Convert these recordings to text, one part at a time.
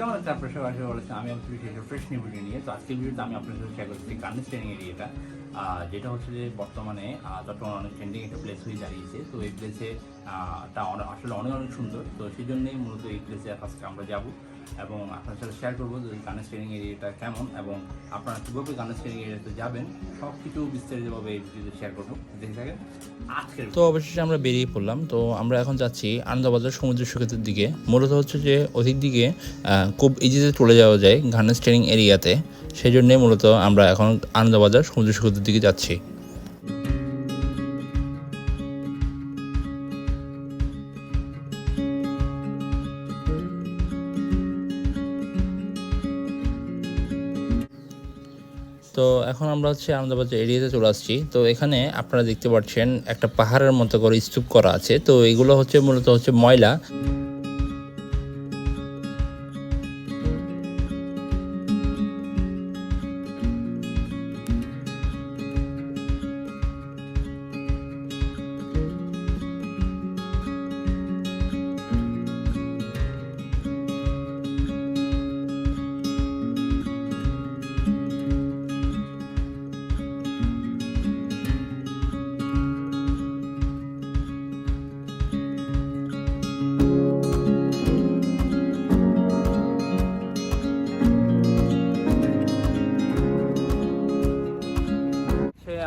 কেমন একটা প্রেশার আসে বলেছে, আমি আপনাদের সেটা ফ্রেশ ভিডিও নিয়ে তো আজকের ভিডিওতে আমি আপনাদের সাথে শেয়ার করছি গার্ডেন এরিয়াটা যেটা হচ্ছে যে বর্তমানে চট্টগ্রাম অনেক ট্রেন্ডিং একটা প্লেস হয়ে দাঁড়িয়েছে, তো এই প্লেসে তা আসলে অনেক অনেক সুন্দর, তো সেই জন্যই মূলত এই প্লেসে আজকে আমরা যাব। এবং আপনার সাথে শেয়ার করব যে গানের ট্রেনিং এরিয়াটা কেমন এবং আপনারা কীভাবে গানের ট্রেনিং এরিয়াতে যাবেন সব কিছু বিস্তারিতভাবে এই ভিডিওতে শেয়ার করব। দেখে থাকেন তো অবশেষে আমরা বেরিয়ে পড়লাম। তো আমরা এখন যাচ্ছি আনন্দবাজার সমুদ্র সৈকতের দিকে। মূলত হচ্ছে যে অধিক দিকে খুব ইজিতে চলে যাওয়া যায় ঘানের ট্রেনিং এরিয়াতে সেই জন্যে মূলত আমরা এখন আনন্দবাজার সমুদ্র সৈকতের দিকে যাচ্ছি। এখন আমরা হচ্ছে আহমেদাবাদ এরিয়াতে চলে আসছি। তো এখানে আপনারা দেখতে পাচ্ছেন একটা পাহাড়ের মতো করে স্তূপ করা আছে। তো এগুলো হচ্ছে মূলত হচ্ছে ময়লা।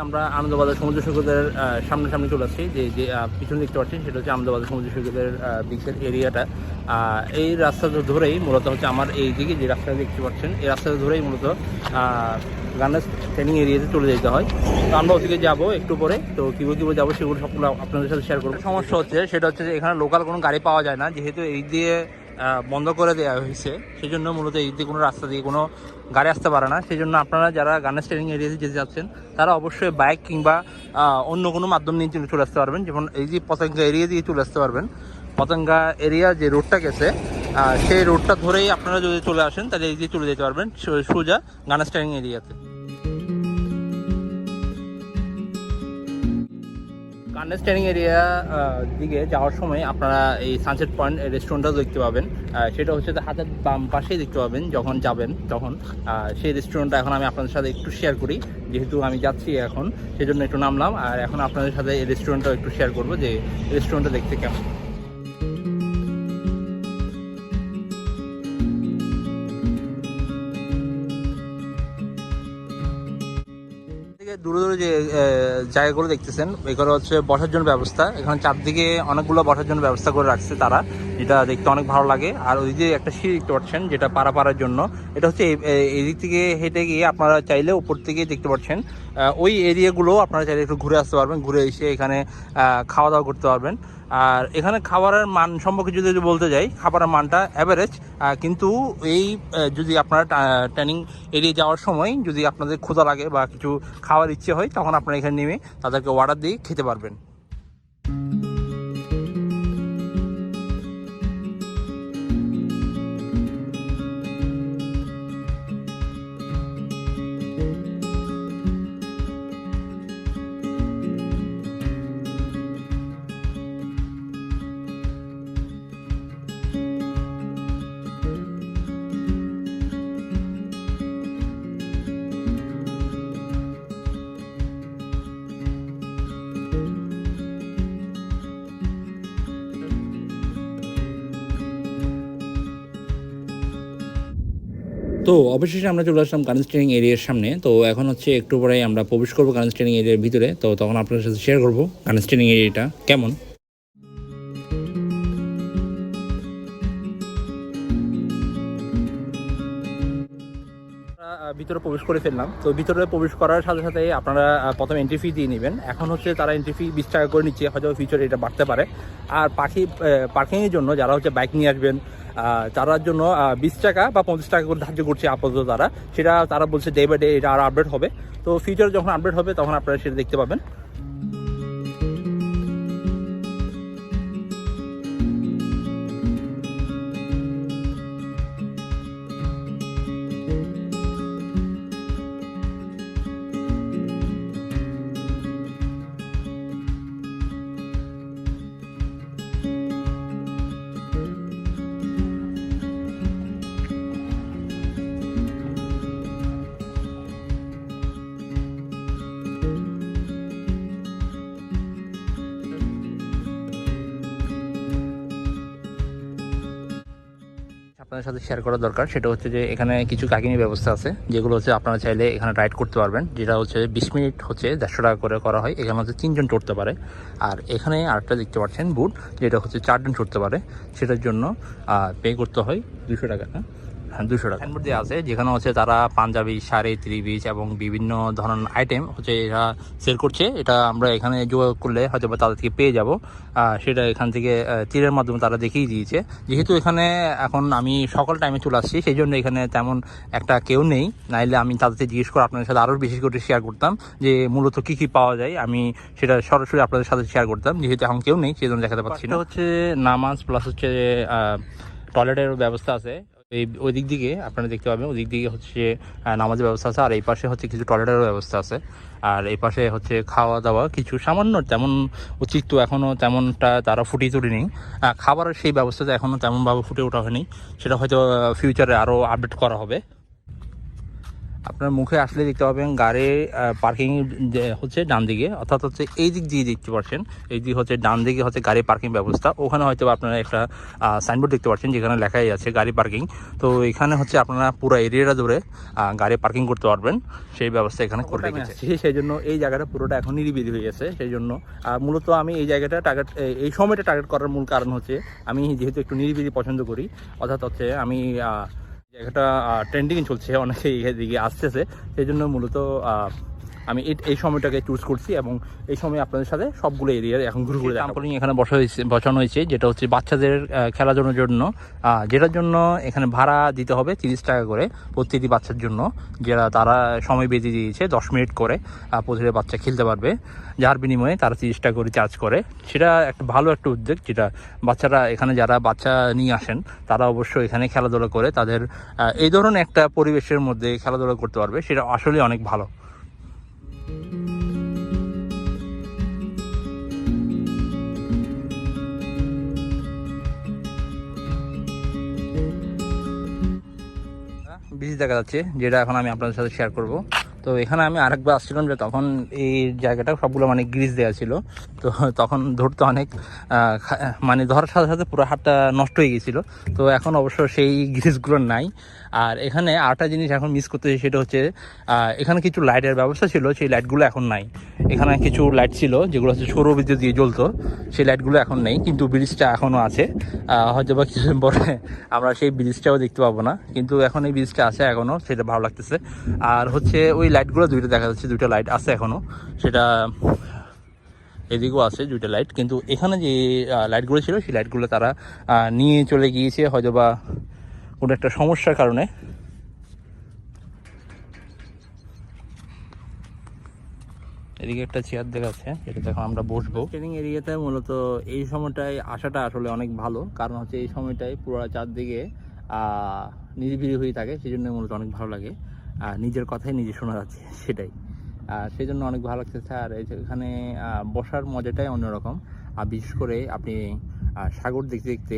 আমরা আনন্দবাজার সমুদ্র সৈকতের সামনাসামনি চলে আসছি। যে যে পিছন দেখতে পাচ্ছেন সেটা হচ্ছে আনন্দবাজার সমুদ্র সৈকতের বিচের এরিয়াটা। এই রাস্তাটা ধরেই মূলত হচ্ছে আমার এই দিকে যে রাস্তাটা দেখতে পাচ্ছেন, এই রাস্তাটা ধরেই মূলত গানের ট্রেনিং এরিয়াতে চলে যেতে হয়। তো আমরা ওদিকে যাব একটু পরে। তো কীভাবে কীভাবে যাব সেগুলো সবগুলো আপনাদের সাথে শেয়ার করব। সমস্যা হচ্ছে, সেটা হচ্ছে যে এখানে লোকাল কোনো গাড়ি পাওয়া যায় না। যেহেতু এই দিয়ে বন্ধ করে দেওয়া হয়েছে। সেই জন্য মূলত এই দিয়ে কোনো রাস্তা দিয়ে কোনো গাড়ি আসতে পারে না। সেই জন্য আপনারা যারা গানের ট্রেনিং এরিয়াতে যেতে যাচ্ছেন, তারা অবশ্যই বাইক কিংবা অন্য কোনো মাধ্যম নিয়ে চলে- আসতে পারবেন। যেমন এই যে পতঙ্গা এরিয়া দিয়ে চলে আসতে পারবেন। পতঙ্গা এরিয়া যে রোডটা গেছে সেই রোডটা ধরেই আপনারা যদি চলে আসেন, তাহলে এই দিয়ে চলে যেতে পারবেন সোজা গানের ট্রেনিং এরিয়াতে। ট্রেনিং এরিয়া দিকে যাওয়ার সময় আপনারা এই সানসেট পয়েন্ট রেস্টুরেন্টটা দেখতে পাবেন। সেটা হচ্ছে হাতের বাম পাশেই দেখতে পাবেন যখন যাবেন তখন। সেই রেস্টুরেন্টটা এখন আমি আপনাদের সাথে একটু শেয়ার করি, যেহেতু আমি যাচ্ছি এখন, সেজন্য একটু নামলাম। আর এখন আপনাদের সাথে এই রেস্টুরেন্টটাও একটু শেয়ার করব যে রেস্টুরেন্টটা দেখতে কেমন। জায়গাগুলো দেখতেছেন, এগুলো হচ্ছে বসার জন্য ব্যবস্থা। এখানে চারদিকে অনেকগুলো বসার জন্য ব্যবস্থা করে রাখছে তারা। যেটা দেখতে অনেক ভালো লাগে। আর ওই যে একটা সিঁড়ি দেখতে পাচ্ছেন, যেটা পাড়া পাড়ার জন্য। এটা হচ্ছে এই- এই- এই দিক থেকে হেঁটে গিয়ে আপনারা চাইলে উপর থেকে দেখতে পাচ্ছেন ওই এরিয়াগুলো আপনারা চাইলে একটু ঘুরে আসতে পারবেন, ঘুরে এসে এখানে খাওয়া দাওয়া করতে পারবেন। আর এখানে খাবারের মান সম্পর্কে যদি বলতে যাই, খাবারের মানটা অ্যাভারেজ কিন্তু এই যদি আপনারা ট্রেনিং এড়িয়ে যাওয়ার সময় যদি আপনাদের ক্ষুধা লাগে বা কিছু খাওয়ার ইচ্ছে হয়, তখন আপনারা এখানে নেমে তাদেরকে অর্ডার দিয়ে খেতে পারবেন। তো অবশেষে আমরা চলে আসলাম গার্ডেন ট্রেনিং এরিয়ার সামনে। তো এখন হচ্ছে একটু পরে আমরা প্রবেশ করব গার্ডেন ট্রেনিং এরিয়ার ভিতরে। তো তখন আপনার সাথে শেয়ার করব গার্ডেন ট্রেনিং এরিয়াটা কেমন? ভিতরে প্রবেশ করে ফেললাম। তো ভিতরে প্রবেশ করার সাথে সাথে আপনারা প্রথমে এন্ট্রি ফি দিয়ে নেবেন। এখন হচ্ছে তারা এন্ট্রি ফি বিশ টাকা করে নিচ্ছে, হয়তো ফিউচারে এটা বাড়তে পারে। আর পাখি পার্কিংয়ের জন্য যারা হচ্ছে বাইক নিয়ে আসবেন তারার জন্য বিশ টাকা বা পঞ্চাশ টাকা করে ধার্য করছে আপাতত তারা। সেটা তারা বলছে ডে বাই ডে এটা আর আপডেট হবে। তো ফিউচারে যখন আপডেট হবে, তখন আপনারা সেটা দেখতে পাবেন। আপনাদের সাথে শেয়ার করা দরকার, সেটা হচ্ছে যে এখানে কিছু কাকিনি ব্যবস্থা আছে, যেগুলো হচ্ছে আপনারা চাইলে এখানে রাইড করতে পারবেন, যেটা হচ্ছে বিশ মিনিট হচ্ছে দেড়শো টাকা করে করা হয়, এখানে হচ্ছে তিনজন চড়তে পারে। আর এখানে আরেকটা দেখতে পাচ্ছেন বুট যেটা হচ্ছে চারজন চড়তে পারে, সেটার জন্য পে করতে হয় দুশো টাকা হ্যাঁ? দুশো টাকা। সাইনবোর্ড আছে যেখানে হচ্ছে তারা পাঞ্জাবি শাড়ি ত্রিবিজ এবং বিভিন্ন ধরনের আইটেম হচ্ছে এরা সেল করছে। এটা আমরা এখানে যোগাযোগ করলে হয়তো বা তাদের থেকে পেয়ে যাব। সেটা এখান থেকে তীরের মাধ্যমে তারা দেখিয়ে দিয়েছে। যেহেতু এখানে এখন আমি সকাল টাইমে চলে আসছি সেই জন্য এখানে তেমন একটা কেউ নেই। নাইলে আমি তাদেরকে জিজ্ঞেস করে আপনাদের সাথে আরও বেশি করে শেয়ার করতাম যে মূলত কী কী পাওয়া যায়। আমি সেটা সরাসরি আপনাদের সাথে শেয়ার করতাম যেহেতু এখন কেউ নেই সেই জন্য দেখাতে পারছি না। হচ্ছে নামাজ প্লাস হচ্ছে টয়লেটের ব্যবস্থা আছে। এই ওই দিক দিকে আপনারা দেখতে পাবেন ওই দিক দিকে হচ্ছে নামাজের ব্যবস্থা আছে, আর এই পাশে হচ্ছে কিছু টয়লেটেরও ব্যবস্থা আছে। আর এই পাশে হচ্ছে খাওয়া দাওয়া কিছু সামান্য তেমন উচিত তো এখনও তেমনটা তারা ফুটিয়ে তুলেনি। খাবারের সেই ব্যবস্থাটা এখনও তেমনভাবে ফুটে ওঠা হয়নি। সেটা হয়তো ফিউচারে আরও আপডেট করা হবে। আপনার মুখে আসলে দেখতে পাবেন গাড়ির পার্কিং হচ্ছে ডান দিকে অর্থাৎ হচ্ছে এই দিক দিয়ে দেখতে পাচ্ছেন এই দিক হচ্ছে ডান দিকে হচ্ছে গাড়ি পার্কিং ব্যবস্থা ওখানে হয়তো বা আপনারা একটা সাইনবোর্ড দেখতে পাচ্ছেন যেখানে লেখাই আছে গাড়ি পার্কিং তো এখানে হচ্ছে আপনারা পুরো এরিয়াটা ধরে গাড়ি পার্কিং করতে পারবেন সেই ব্যবস্থা এখানে করে রেখেছে। সেই জন্য এই জায়গাটা পুরোটা এখন নিরিবিলি হয়ে গেছে সেই জন্য মূলত আমি এই জায়গাটা টার্গেট এই সময়টা টার্গেট করার মূল কারণ হচ্ছে আমি যেহেতু একটু নিরিবিলি পছন্দ করি অর্থাৎ হচ্ছে আমি জায়গাটা ট্রেন্ডিং চলছে অনেকে এদিকে আসতেছে। সেই জন্য মূলত আমি এই- এই সময়টাকে চুজ করছি এবং এই সময় আপনাদের সাথে সবগুলো এরিয়ার এখন ঘুরে ঘুরে ট্রাম্পলিং এখানে বসা হয়েছে বসানো হয়েছে যেটা হচ্ছে বাচ্চাদের খেলাধুলার জন্য। যেটার জন্য এখানে ভাড়া দিতে হবে তিরিশ টাকা করে প্রতিটি বাচ্চার জন্য যারা তারা সময় বেঁধে দিয়েছে দশ মিনিট করে প্রতিটি বাচ্চা খেলতে পারবে। যার বিনিময়ে তারা তিরিশ টাকা করে চার্জ করে। সেটা একটা ভালো একটা উদ্যোগ যেটা বাচ্চারা এখানে যারা বাচ্চা নিয়ে আসেন তারা অবশ্যই এখানে খেলাধুলা করে তাদের এই ধরনের একটা পরিবেশের মধ্যে খেলাধুলা করতে পারবে সেটা আসলে অনেক ভালো। বিজি দেখা যাচ্ছে, যেটা এখন আমি আপনাদের সাথে শেয়ার করব। তো এখানে আমি আরেকবার আসছিলাম যে তখন এই জায়গাটা সবগুলো মানে গ্রিজ দেওয়া ছিল। তো তখন ধরতে অনেক মানে ধরার সাথে সাথে পুরো হাতটা নষ্ট হয়ে গেছিল। তো এখন অবশ্য সেই গ্রিজগুলো নাই। আর এখানে আরেকটা জিনিস এখন মিস করতেছি, সেটা হচ্ছে এখানে কিছু লাইটের ব্যবস্থা ছিল, সেই লাইটগুলো এখন নাই। এখানে কিছু লাইট ছিল, যেগুলো হচ্ছে সৌর বিদ্যুৎ দিয়ে জ্বলতো, সেই লাইটগুলো এখন নেই, কিন্তু ব্রিজটা এখনও আছে। হয়তো বা কিছুদিন পরে আমরা সেই ব্রিজটাও দেখতে পাবো না, কিন্তু এখন এই ব্রিজটা আছে এখনও সেটা ভালো লাগতেছে। আর হচ্ছে ওই লাইটগুলো দুইটা দেখা যাচ্ছে, দুইটা লাইট আছে এখনও সেটা এদিকেও আছে দুইটা লাইট কিন্তু এখানে যে লাইটগুলো ছিল, সেই লাইটগুলো তারা নিয়ে চলে গিয়েছে হয়তো বা কোনো একটা সমস্যার কারণে। এদিকে একটা চেয়ার দেখা যাচ্ছে যেটা দেখো আমরা বসবো। ট্রেনিং এরিয়াতে মূলত এই সময়টায় আসাটা আসলে অনেক ভালো, কারণ হচ্ছে এই সময়টায় পুরো চারদিকে নিরিবিলি হয়ে থাকে সেই জন্য মূলত অনেক ভালো লাগে। আর নিজের কথাই নিজে শোনা যাচ্ছে, সেটাই। আর সেই জন্য অনেক ভালো লাগতেছে আর এখানে বসার মজাটাই অন্যরকম। আর বিশেষ করে আপনি সাগর দেখতে দেখতে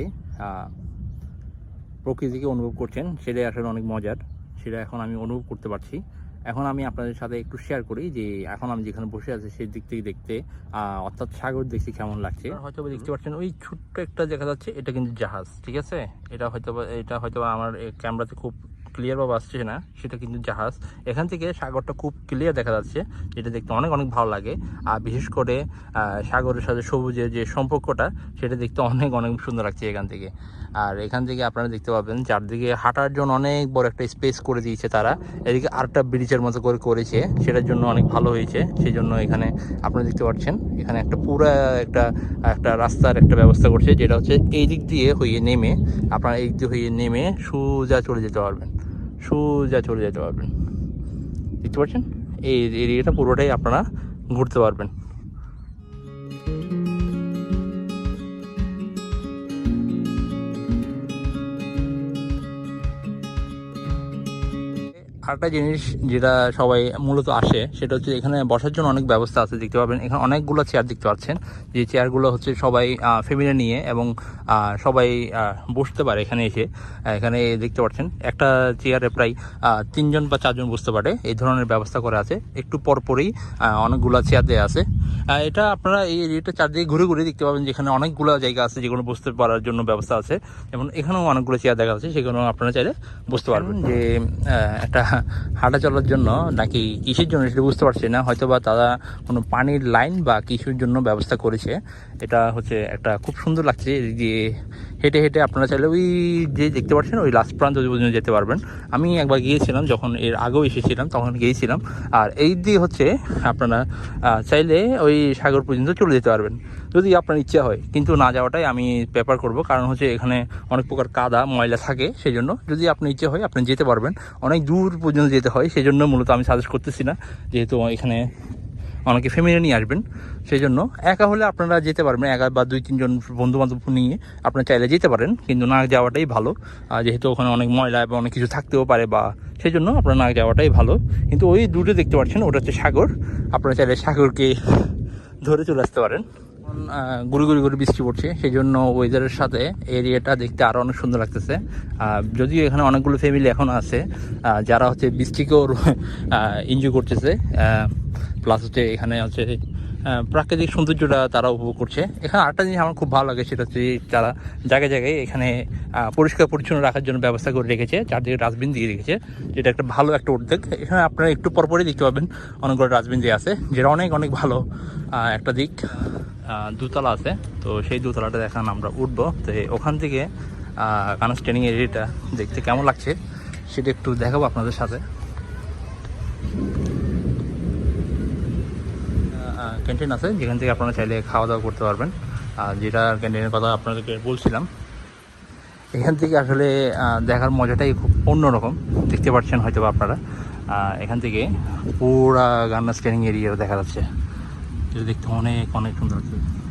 প্রকৃতিকে অনুভব করছেন, সেটাই আসলে অনেক মজার, সেটা এখন আমি অনুভব করতে পারছি। এখন আমি আপনাদের সাথে একটু শেয়ার করি যে, এখন আমি যেখানে বসে আছি সেই দিক থেকে দেখতে অর্থাৎ সাগর দেখতে কেমন লাগছে। হয়তো দেখতে পাচ্ছেন, ওই ছোট্ট একটা দেখা যাচ্ছে, এটা কিন্তু জাহাজ, ঠিক আছে? এটা হয়তো বা- এটা হয়তো আমার ক্যামেরাতে খুব ক্লিয়ার ভাবে আসছে না, সেটা কিন্তু জাহাজ। এখান থেকে সাগরটা খুব ক্লিয়ার দেখা যাচ্ছে, যেটা দেখতে অনেক অনেক ভালো লাগে। আর বিশেষ করে সাগরের সাথে সবুজের যে সম্পর্কটা, সেটা দেখতে অনেক অনেক সুন্দর লাগছে এখান থেকে। আর এখান থেকে আপনারা দেখতে পাবেন চারদিকে হাঁটার জন্য অনেক বড় একটা স্পেস করে দিয়েছে তারা। এদিকে আরেকটা ব্রিজের মতো করে করেছে। সেটার জন্য অনেক ভালো হয়েছে। সেই জন্য এখানে আপনারা দেখতে পাচ্ছেন, এখানে একটা পুরো একটা একটা রাস্তার একটা ব্যবস্থা করছে, যেটা হচ্ছে এই দিক দিয়ে হয়ে নেমে, আপনারা এই দিক হয়ে নেমে সোজা চলে যেতে পারবেন। সোজা চলে যেতে পারবেন। দেখতে পাচ্ছেন? এই এরিয়াটা পুরোটাই আপনারা ঘুরতে পারবেন। আরেকটা জিনিস যেটা সবাই মূলত আসে, সেটা হচ্ছে এখানে বসার জন্য অনেক ব্যবস্থা আছে, দেখতে পাবেন। এখানে অনেকগুলো চেয়ার দেখতে পাচ্ছেন। যে চেয়ারগুলো হচ্ছে সবাই ফ্যামিলি নিয়ে এবং সবাই বসতে পারে এখানে এসে। এখানে দেখতে পাচ্ছেন, একটা চেয়ারে প্রায় তিনজন বা চারজন বসতে পারে। এই ধরনের ব্যবস্থা করা আছে। একটু পরপরই অনেকগুলো চেয়ার দেওয়া আছে। এটা আপনারা এই এরিয়াটা চারদিকে ঘুরে ঘুরে দেখতে পাবেন, যেখানে অনেকগুলো জায়গা আছে, যেগুলো বসতে পারার জন্য ব্যবস্থা আছে। যেমন এখানেও অনেকগুলো চেয়ার দেখা যাচ্ছে সেখানেও আপনারা চাইলে বসতে পারবেন। যে একটা হাঁটা চলার জন্য নাকি কিসের জন্য সেটা বুঝতে পারছি না। হয়তো বা তারা কোনো পানির লাইন বা কিছুর জন্য ব্যবস্থা করেছে। এটা হচ্ছে একটা খুব সুন্দর লাগছে যে হেঁটে হেঁটে আপনারা চাইলে ওই যে দেখতে পাচ্ছেন, ওই লাস্ট প্রান্ত পর্যন্ত যেতে পারবেন। আমি একবার গিয়েছিলাম, যখন এর আগেও এসেছিলাম, তখন গিয়েছিলাম। আর এই দিয়ে হচ্ছে আপনারা চাইলে ওই সাগর পর্যন্ত চলে যেতে পারবেন। যদি আপনার ইচ্ছা হয়, কিন্তু না যাওয়াটাই আমি প্রেফার করব। কারণ হচ্ছে এখানে অনেক প্রকার কাদা, ময়লা থাকে সেই জন্য যদি আপনার ইচ্ছে হয়, আপনি যেতে পারবেন। অনেক দূর পর্যন্ত যেতে হয় সেই জন্য মূলত আমি সাজেস্ট করতেছি না। যেহেতু এখানে অনেকে ফ্যামিলি নিয়ে আসবেন সেই জন্য একা হলে আপনারা যেতে পারবেন। একা বা দুই, তিনজন বন্ধু বান্ধব নিয়ে আপনারা চাইলে যেতে পারেন, কিন্তু না যাওয়াটাই ভালো। যেহেতু ওখানে অনেক ময়লা এবং অনেক কিছু থাকতেও পারে বা সেই জন্য আপনারা না যাওয়াটাই ভালো। কিন্তু ওই দুটো দেখতে পাচ্ছেন, ওটা হচ্ছে সাগর। আপনারা চাইলে সাগরকে ধরে চলে আসতে পারেন। এখন, গুড়ি গুড়ি করে বৃষ্টি পড়ছে সেই জন্য ওয়েদারের সাথে এরিয়াটা দেখতে আরও অনেক সুন্দর লাগতেছে। যদিও এখানে অনেকগুলো ফ্যামিলি এখন আছে যারা হচ্ছে বৃষ্টিকেও এনজয় করতেছে প্লাস হচ্ছে এখানে হচ্ছে প্রাকৃতিক সৌন্দর্যটা তারা উপভোগ করছে। এখানে আরেকটা জিনিস আমার খুব ভালো লাগে সেটা হচ্ছে তারা জায়গায় জায়গায় এখানে পরিষ্কার পরিচ্ছন্ন রাখার জন্য ব্যবস্থা করে রেখেছে চারদিকে ডাস্টবিন দিয়ে রেখেছে যেটা একটা ভালো একটা উদ্যোগ। এখানে আপনারা একটু পরপরই দেখতে পাবেন অনেকগুলো ডাস্টবিন দিয়ে আছে যেটা অনেক অনেক ভালো একটা দিক। দোতলা আছে। তো সেই দোতলাটা দেখান, আমরা উঠবো। তো ওখান থেকে কানাস ট্রেনিং এরিয়াটা দেখতে কেমন লাগছে, সেটা একটু দেখাবো আপনাদের সাথে। ক্যান্টিন আছে, যেখান থেকে আপনারা চাইলে খাওয়া দাওয়া করতে পারবেন। আর যেটা ক্যান্টিনের কথা আপনাদেরকে বলছিলাম, এখান থেকে আসলে দেখার মজাটাই খুব অন্যরকম। দেখতে পাচ্ছেন হয়তো আপনারা। এখান থেকে পুরা গান্না স্ট্যান্ডিং এরিয়া দেখা যাচ্ছে। দেখতে অনেক অনেক সুন্দর লাগছে।